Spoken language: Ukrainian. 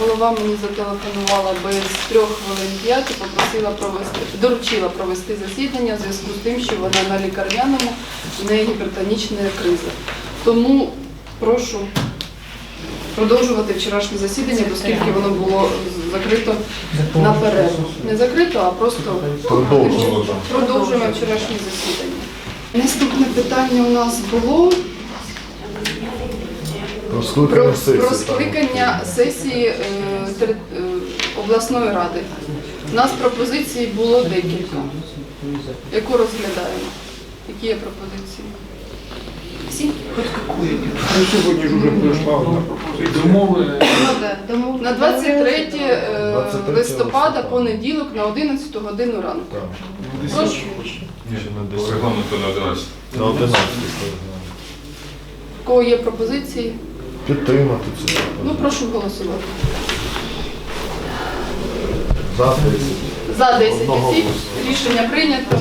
голова мені зателефонувала без трьох хвилин п'ять і попросила провести, доручила провести засідання в зв'язку з тим, що вона на лікарняному, в неї гіпертонічна криза. Тому прошу продовжувати вчорашнє засідання, оскільки воно було закрито на перерву. Не закрито, а просто Продовжуємо. продовжуємо вчорашнє засідання. Наступне питання у нас було Про про, скликання сесії. про скликання сесії е, тери- е, обласної ради. У нас пропозицій було декілька. Яку розглядаємо? Які є пропозиції? Всі? Ну, сьогодні ж уже пройшла одна пропозиція. Домови На 23 е, 23 листопада, понеділок, на 11 годину ранку. Так. Прошу. Ще на По 10. регламенту на 11. На 11. В кого є пропозиції? Підтримати це. Ну, прошу голосувати. За 10. За 10 осіб. Одноголосно. Рішення прийнято.